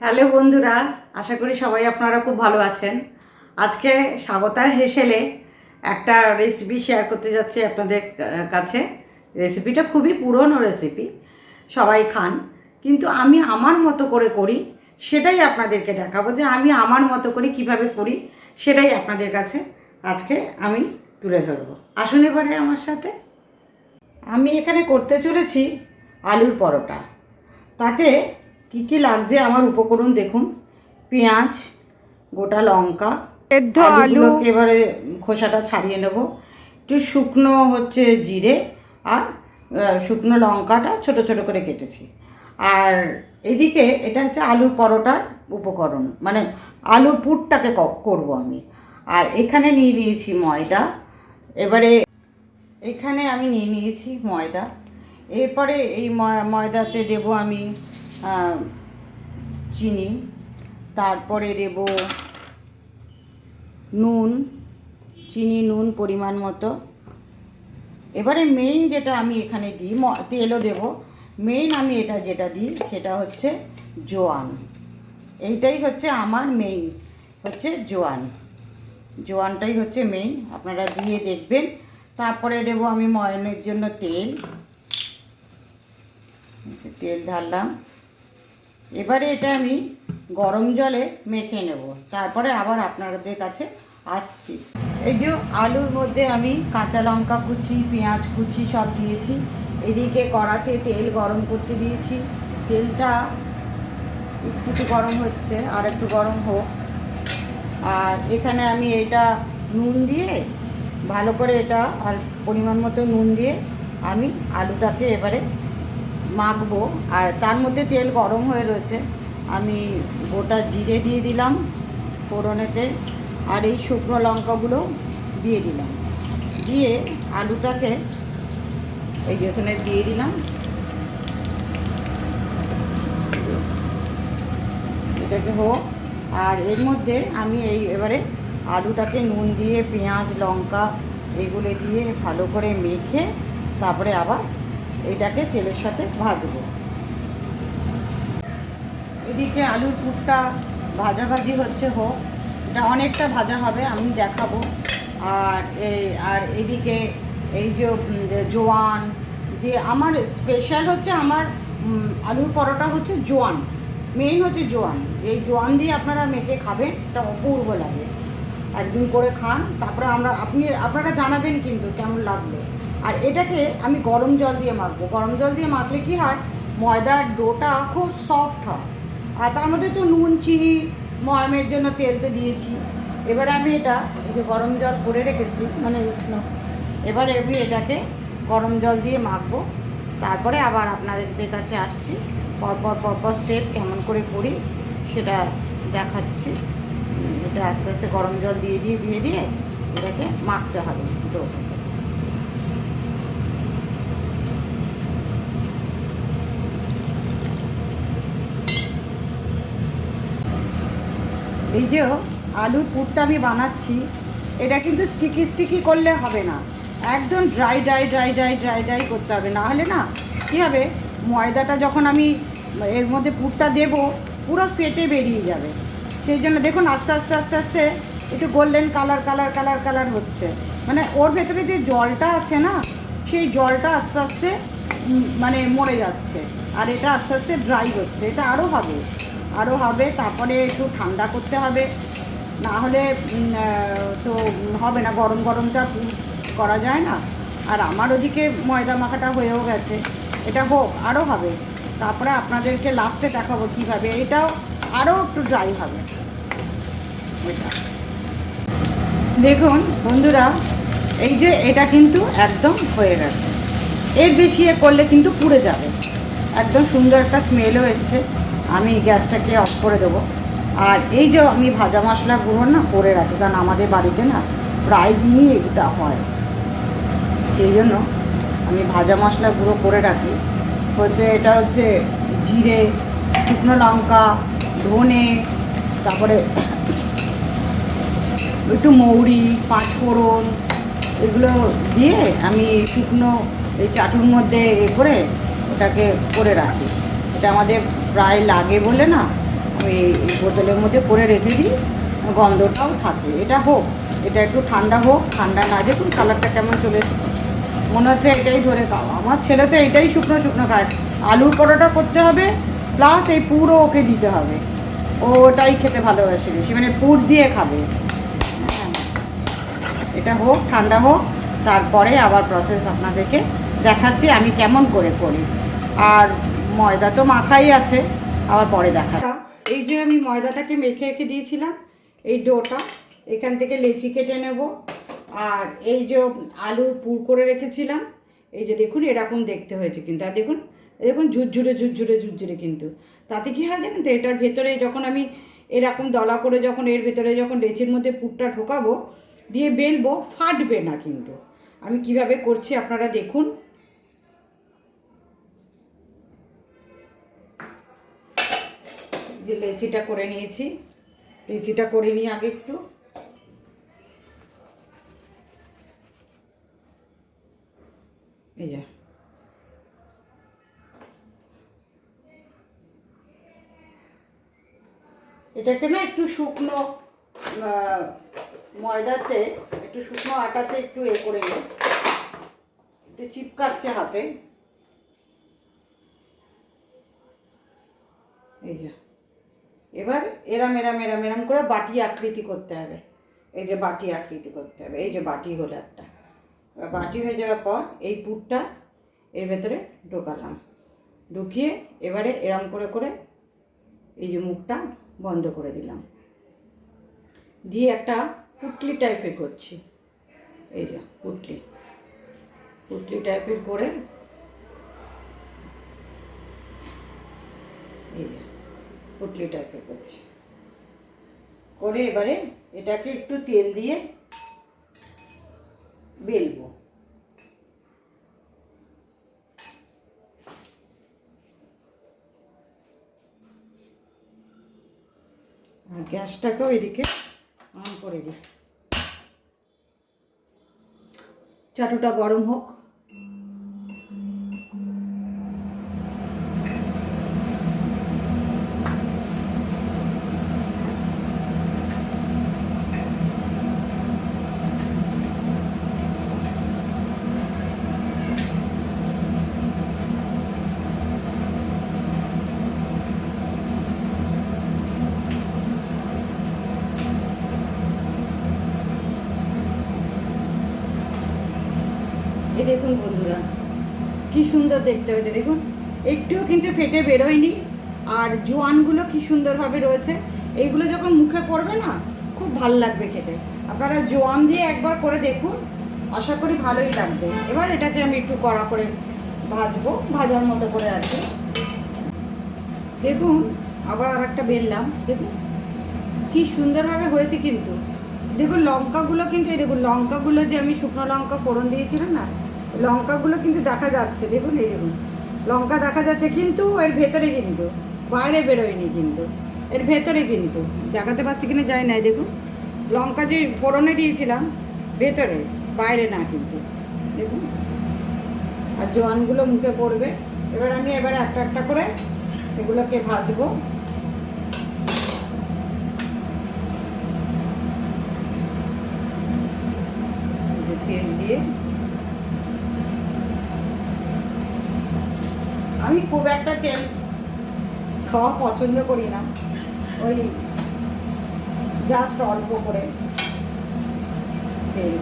Hello বন্ধুরা, আশা করি সবাই আপনারা খুব ভালো আছেন। আজকে স্বাগতার হেসেলে একটা রেসিপি শেয়ার করতে যাচ্ছি আপনাদের কাছে। রেসিপিটা খুবই পুরনো রেসিপি সবাই খান। কিন্তু আমি আমার মতো করে করি, সেটাই আপনাদেরকে দেখাবো যে আমি আমার মতো করে কীভাবে করি, সেটাই আপনাদের কাছে আজকে আমি তুলে ধরবো। আসুন এবারে আমার সাথে। আমি এখানে করতে চলেছি আলুর পরোটা। তাতে কি কি লাগছে আমার উপকরণ দেখুন? পেঁয়াজ গোটা লঙ্কা সেদ্ধ আলুগুলোকে এবারে খোসাটা ছাড়িয়ে নেব। একটু শুকনো হচ্ছে জিরে আর শুকনো লঙ্কাটা ছোট ছোট করে কেটেছি। আর এদিকে এটা হচ্ছে আলুর পরোটার উপকরণ। মানে আলুর পুরটাকে করব আমি। আর এখানে নিয়ে নিয়েছি ময়দা। এবারে এখানে আমি নিয়ে নিয়েছি ময়দা। এরপরে এই ময়- ময়দাতে দেব আমি চিনি, তারপরে দেব নুন, চিনি, নুন পরিমাণ মতো। এবারে মেইন যেটা আমি এখানে দিই তেলও দেব। মেইন আমি এটা যেটা দিই, সেটা হচ্ছে জোয়ান। এইটাই হচ্ছে আমার মেইন হচ্ছে জোয়ান। জোয়ানটাই হচ্ছে মেইন আপনারা দিয়ে দেখবেন। তারপরে দেব আমি ময়নের জন্য তেল। তেল ঢাললাম। এবারে এটা আমি গরম জলে মেখে নেব। তারপরে আবার আপনাদের কাছে আসছি। এই যে আলুর মধ্যে আমি কাঁচা লঙ্কা কুচি, পেঁয়াজ কুচি সব দিয়েছি। এদিকে কড়াতে তেল গরম করতে দিয়েছি। তেলটা একটু গরম হচ্ছে, আর একটু গরম হোক। আর এখানে আমি এটা নুন দিয়ে ভালো করে এটা পরিমাণ মতো নুন দিয়ে আমি আলুটাকে এবারে মাখবো। আর তার মধ্যে তেল গরম হয়ে রয়েছে। আমি গোটা জিরে দিয়ে দিলাম ফোড়নেতে আর এই শুকনো লঙ্কাগুলো দিয়ে দিলাম। দিয়ে আলুটাকে এই যে ওখানে দিয়ে দিলাম। এটাকে হোক। আর এর মধ্যে আমি এই এবারে আলুটাকে নুন দিয়ে, পেঁয়াজ, লঙ্কা এগুলো দিয়ে ভালো করে মেখে তারপরে আবার এটাকে তেলের সাথে ভাজবো। এদিকে আলুর পুরটা ভাজাভাজি হচ্ছে, হোক। এটা অনেকটা ভাজা হবে, আমি দেখাবো। আর এই আর এদিকে এই যে জোয়ান, যে আমার স্পেশাল হচ্ছে আমার আলুর পরোটা হচ্ছে জোয়ান। মেইন হচ্ছে জোয়ান। এই জোয়ান দিয়ে আপনারা মেখে খাবেন, এটা অপূর্ব লাগে। একদিন করে খান, তারপরে আমরা, আপনি, আপনারা জানাবেন কিন্তু কেমন লাগল। আর এটাকে আমি গরম জল দিয়ে মাখবো। গরম জল দিয়ে মাখলে কি হয়? ময়দার ডোটা খুব সফট হয়। আর তার মধ্যে তো নুন, চিনি, ময়মের জন্য তেল তো দিয়েছি। এবারে আমি এটা যে গরম জল করে রেখেছি মানে উষ্ণ, এবারে আমি এটাকে গরম জল দিয়ে মাখবো। তারপরে আবার আপনাদের কাছে আসছি। পরপর পরপর স্টেপ কেমন করে করি সেটা দেখাচ্ছি। এটা আস্তে আস্তে গরম জল দিয়ে দিয়ে দিয়ে দিয়ে এটাকে মাখতে হবে ডোটাকে। এই যে আলুর পুরটা আমি বানাচ্ছি, এটা কিন্তু স্টিকি স্টিকি করলে হবে না। একদম dry dry dry dry dry dry করতে হবে। না হলে না, কী হবে? ময়দাটা যখন আমি এর মধ্যে পুরটা দেব, পুরো ফেটে বেরিয়ে যাবে। সেই জন্য দেখুন, আস্তে আস্তে আস্তে আস্তে একটু golden colour colour colour colour হচ্ছে। মানে ওর ভেতরে যে জলটা আছে না, সেই জলটা আস্তে আস্তে মানে মরে যাচ্ছে। আর এটা আস্তে আস্তে ড্রাই হচ্ছে। এটা আরও হবে আরও হবে, তারপরে একটু ঠান্ডা করতে হবে। না হলে তো হবে না, গরম গরমটা করা যায় না। আর আমার ওদিকে ময়দা মাখাটা হয়েও গেছে। এটা হোক আরও হবে। তারপরে আপনাদেরকে লাস্টে দেখাবো কীভাবে। এটাও আরও একটু ড্রাই হবে। এটা। দেখুন, বন্ধুরা, এই যে এটা কিন্তু একদম হয়ে গেছে। এর বেশি করলে কিন্তু পুড়ে যাবে। একদম সুন্দর একটা স্মেলও এসছে। আমি গ্যাসটাকে অফ করে দেবো। আর এই যে আমি ভাজা মশলা গুঁড়ো না করে রাখি, কারণ আমাদের বাড়িতে না প্রায় দিনই এটা হয়। সেই জন্য আমি ভাজা মশলা গুঁড়ো করে রাখি। হচ্ছে এটা হচ্ছে জিরে, শুকনো লঙ্কা, ধনে, তারপরে একটু মৌরি, পাঁচফোড়ন, এগুলো দিয়ে আমি শুকনো এই চাটুর মধ্যে এ করে ওটাকে করে রাখি। এটা আমাদের প্রায় লাগে বলে না ওই বোতলের মধ্যে করে রেখে দিই, গন্ধটাও থাকে। এটা হোক, এটা একটু ঠান্ডা হোক, ঠান্ডা না দেখুন, কালারটা কেমন চলে এসেছে। মনে হচ্ছে এটাই ধরে খাওয়া। আমার ছেলে তো এটাই শুকনো শুকনো খায়। আলুর পরোটা করতে হবে প্লাস এই পুরো ওকে দিতে হবে। ও ওটাই খেতে ভালোবাসে বেশি মানে পুর দিয়ে খাবে। হ্যাঁ। এটা হোক, ঠান্ডা হোক, তারপরে আবার প্রসেস আপনাদেরকে দেখাচ্ছি, আমি কেমন করে করি। আর ময়দা তো মাখাই আছে, আবার পরে দেখা। এই যে আমি ময়দাটাকে মেখে রেখে দিয়েছিলাম, এই ডোটা, এখান থেকে লেচি কেটে নেব। আর এই যে আলু পুর করে রেখেছিলাম, এই যে দেখুন এরকম দেখতে হয়েছে কিন্তু। আর দেখুন দেখুন ঝুরঝুরে ঝুরঝুরে ঝুরঝুরে কিন্তু। তাতে কী হয় জানেন তো, এটার ভেতরে যখন আমি এরকম দলা করে যখন, এর ভেতরে যখন লেচির মধ্যে পুরটা ঢোকাবো, দিয়ে বেলবো, ফাটবে না কিন্তু। আমি কীভাবে করছি আপনারা দেখুন। যে লেচিটা করে নিয়েছি। লেচিটা করে নিই আগে একটু। এই যা। এটাকে না একটু শুকনো ময়দাতে, একটু শুকনো আটাতে একটু এ করে নিই। একটু চিপকাচ্ছে হাতে এই যে এবার এরাম এরাম এরাম এরাম করে বাটি আকৃতি করতে হবে। এই যে বাটি আকৃতি করতে হবে, এই যে বাটি হলো একটা। বাটি হয়ে যাওয়ার পর এই পুরটা এর ভেতরে ঢোকালাম। ঢুকিয়ে এবারে এরাম করে করে এই যে মুখটা বন্ধ করে দিলাম। দিয়ে একটা পুটলি টাইপের করছি। এই যে পুটলি। পুটলি টাইপের করে এই যে পুটলি করছি। করে এবারে এটাকে একটু তেল দিয়ে বেলবো। আর গ্যাসটাকেও এদিকে অন করে দিই। চাটুটা গরম হোক এই দেখুন বন্ধুরা, কি সুন্দর দেখতে হয়েছে, দেখুন। একটুও কিন্তু ফেটে বেরোয়নি, আর জোয়ানগুলো কি সুন্দরভাবে রয়েছে। এইগুলো যখন মুখে পড়বে না, খুব ভালো লাগবে খেতে। আপনারা জোয়ান দিয়ে একবার করে দেখুন, আশা করি ভালোই লাগবে। এবার এটাকে আমি একটু কড়া করে ভাজবো, ভাজার মতো করে আর কি। দেখুন, আবার আর একটা বেললাম, দেখুন। কি সুন্দরভাবে হয়েছে কিন্তু। দেখুন, লঙ্কাগুলো কিন্তু, এই দেখুন, লঙ্কাগুলো যে আমি শুকনো লঙ্কা ফোড়ন দিয়েছিলাম না লঙ্কাগুলো কিন্তু দেখা যাচ্ছে, দেখুন, এই দেখুন। লঙ্কা দেখা যাচ্ছে কিন্তু এর ভেতরে কিন্তু, বাইরে বেরোয়নি কিন্তু, এর ভেতরে কিন্তু, দেখাতে পাচ্ছি কিনা যায় না, এই দেখুন। লঙ্কা যে ফোড়নে দিয়েছিলাম, ভেতরে, বাইরে না কিন্তু, দেখুন। আর জোয়ানগুলো মুখে পড়বে, এবার আমি এবার একটা একটা করে এগুলোকে ভাজবো। তেল দিয়ে আমি খুব একটা তেল খাওয়া পছন্দ করি না। ওই জাস্ট অল্প করে তেল।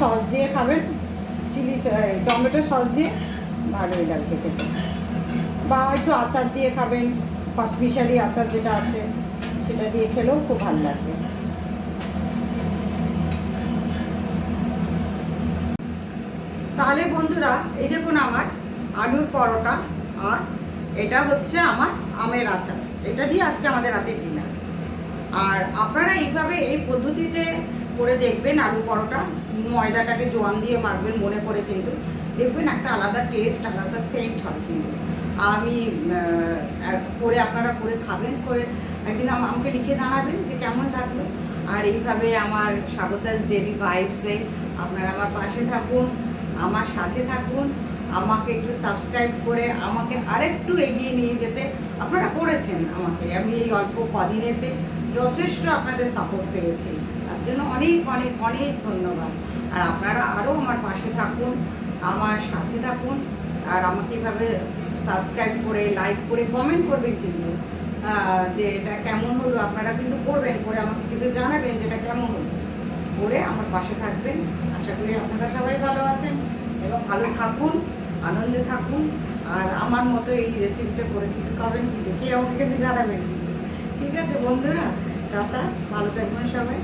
সস দিয়ে খাবেন। চিলি টমেটো সস দিয়ে ভালোই লাগবে খেতে। বা একটু আচার দিয়ে খাবেন। পাঁচমিশালি আচার যেটা আছে, সেটা দিয়ে খেলেও খুব ভালো লাগবে। তাহলে বন্ধুরা, এই দেখুন আমার আলুর পরোটা আর এটা হচ্ছে আমার আমের আচার। এটা দিয়ে আজকে আমাদের রাতের ডিনার আর আপনারা এইভাবে এই পদ্ধতিতে করে দেখবেন আলু পরোটা। ময়দাটাকে জোয়ান দিয়ে মারবেন মনে করে কিন্তু। দেখবেন একটা আলাদা টেস্ট আলাদা সেন্ট হয় কিন্তু। আমি করে আপনারা করে খাবেন, করে একদিন আমাকে লিখে জানাবেন যে কেমন লাগল। আর এইভাবে আমার স্বাগতাস ডেলি ভাইবসে আপনারা আমার পাশে থাকুন। আমার সাথে থাকুন, আমাকে একটু সাবস্ক্রাইব করে আমাকে আরেকটু এগিয়ে নিয়ে যেতে আপনারা করেছেন আমাকে। আমি এই অল্প কদিনেতে যথেষ্ট আপনাদের সাপোর্ট পেয়েছি। তার জন্য অনেক অনেক অনেক ধন্যবাদ। আর আপনারা আরও আমার পাশে থাকুন, আমার সাথে থাকুন, আর আমাকে এভাবে সাবস্ক্রাইব করে লাইক করে কমেন্ট করবেন কিন্তু যে এটা কেমন হলো আপনারা কিন্তু করবেন, করে আমাকে কিন্তু জানাবেন যে এটা কেমন হলো। করে আমার পাশে থাকবেন। আশা করি আপনারা সবাই ভালো আছেন এবং ভালো থাকুন, আনন্দে থাকুন। আর আমার মতো এই রেসিপিটা করে দিতে খাবেন কিন্তু কে আমাকে কিন্তু জানাবেন। ঠিক আছে বন্ধুরা, টাটা, ভালো থাকবেন সবাই।